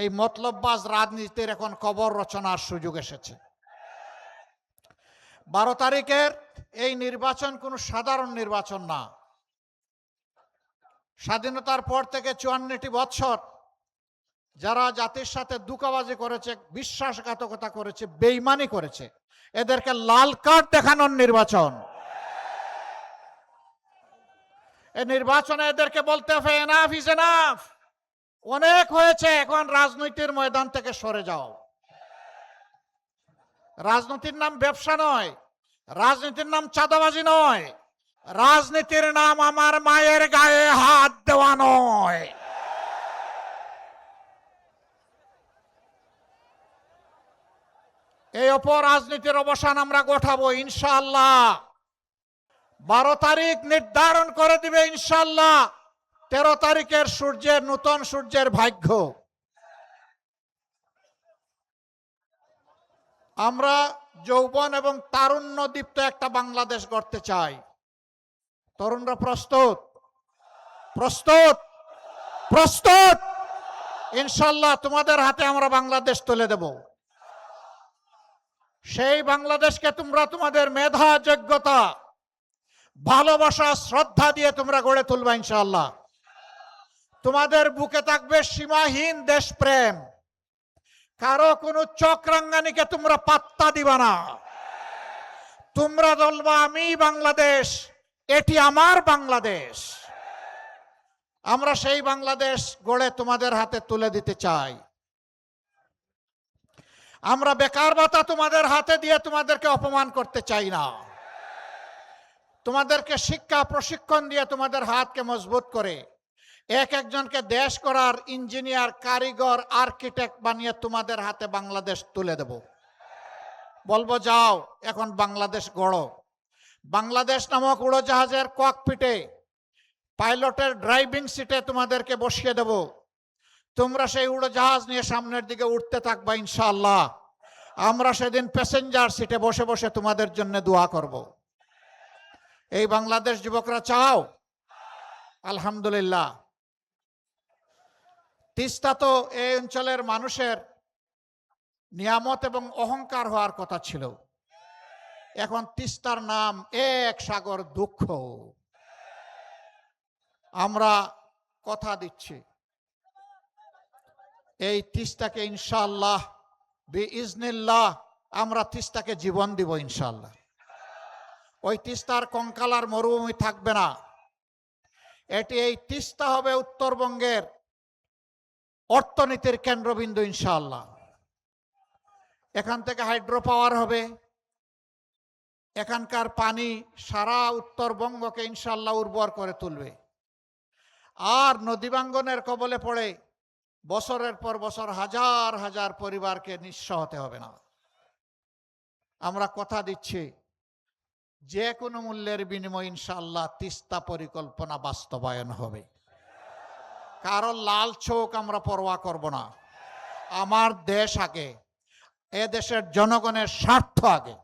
এই মতলববাজ রাজনীতির এখন কবর রচনার সুযোগ এসেছে। বারো তারিখের এই নির্বাচন কোনো সাধারণ নির্বাচন না। স্বাধীনতার পর থেকে চুয়ান্নটি বছর যারা জাতির সাথে দুকাবাজি করেছে, বিশ্বাসঘাতকতা করেছে, বেইমানি করেছে, এদেরকে লাল কার্ড দেখানোর নির্বাচন। এই নির্বাচনে এদেরকে বলতে হবে এনাফ ইজ এনাফ অনেক হয়েছে, এখন রাজনীতির ময়দান থেকে সরে যাও। রাজনীতির নাম ব্যবসা নয়, রাজনীতির নাম চাঁদাবাজি নয়, রাজনীতির নাম আমার মায়ের গায়ে হাত দেওয়া নয়। এই অপর রাজনীতির অবসান আমরা গোঠাবো ইনশাল্লাহ বারো তারিখ নির্ধারণ করে দিবে, ইনশাআল্লাহ। তেরো তারিখের সূর্যের নূতন সূর্যের ভাগ্য। আমরা যৌবন এবং তারুণ্য দীপ্ত একটা বাংলাদেশ গড়তে চাই। তরুণরা প্রস্তুত? প্রস্তুত? প্রস্তুত? ইনশাল্লাহ তোমাদের হাতে আমরা বাংলাদেশ তুলে দেব। সেই বাংলাদেশকে তোমরা তোমাদের মেধা, যোগ্যতা, ভালোবাসা, শ্রদ্ধা দিয়ে তোমরা গড়ে তুলবা ইনশাল্লাহ। তোমাদের বুকে থাকবে সীমাহীন দেশপ্রেম। কারও কোনো চক্রাঙ্গানিকে তোমরা পাত্তা দিবা না। তোমরা বলবা, আমি বাংলাদেশ, এটি আমার বাংলাদেশ। আমরা সেই বাংলাদেশ গড়ে তোমাদের হাতে তুলে দিতে চাই। আমরা বেকার ভাতা তোমাদের হাতে দিয়ে তোমাদেরকে অপমান করতে চাই না। তোমাদেরকে শিক্ষা প্রশিক্ষণ দিয়ে তোমাদের হাতকে মজবুত করে এক একজনকে দেশ করার ইঞ্জিনিয়ার, কারিগর, আর্কিটেক্ট বানিয়ে তোমাদের হাতে বাংলাদেশ তুলে দেব। বলব, যাও, এখন বাংলাদেশ গড়ো। বাংলাদেশ নামক উড়োজাহাজের ককপিটে, পাইলটের ড্রাইভিং সিটে তোমাদেরকে বসিয়ে দেব। তোমরা সেই উড়োজাহাজ নিয়ে সামনের দিকে উঠতে থাকবা ইনশাল্লাহ আমরা সেদিন প্যাসেঞ্জার সিটে বসে বসে তোমাদের জন্য দোয়া করব। এই বাংলাদেশ যুবকরা চাও? আলহামদুলিল্লাহ। তিস্তা তো এই অঞ্চলের মানুষের নিয়ামত এবং অহংকার হওয়ার কথা ছিল। এখন তিস্তার নাম এক সাগর দুঃখ। আমরা কথা দিচ্ছি। এই তিস্তাকে ইনশাল্লাহ বি ইজনিল্লাহ আমরা তিস্তাকে জীবন দিব ইনশাল্লাহ ওই তিস্তার কঙ্কালার মরুভূমি থাকবে না। এটি এই তিস্তা হবে উত্তরবঙ্গের অর্থনীতির কেন্দ্রবিন্দু ইনশাআল্লাহ। এখান থেকে হাইড্রো পাওয়ার হবে। এখানকার পানি সারা উত্তরবঙ্গকে ইনশাল্লাহ উর্বর করে তুলবে। আর নদীবাঙ্গনের কবলে পড়ে বছরের পর বছর হাজার হাজার পরিবারকে নিঃস্ব হতে হবে না। আমরা কথা দিচ্ছি, যে কোনো মূল্যের বিনিময় ইনশাল্লাহ তিস্তা পরিকল্পনা বাস্তবায়ন হবে। কারও লাল চোখ আমরা পরোয়া করব না। আমার দেশ আগে, এ দেশের জনগণের স্বার্থ আগে।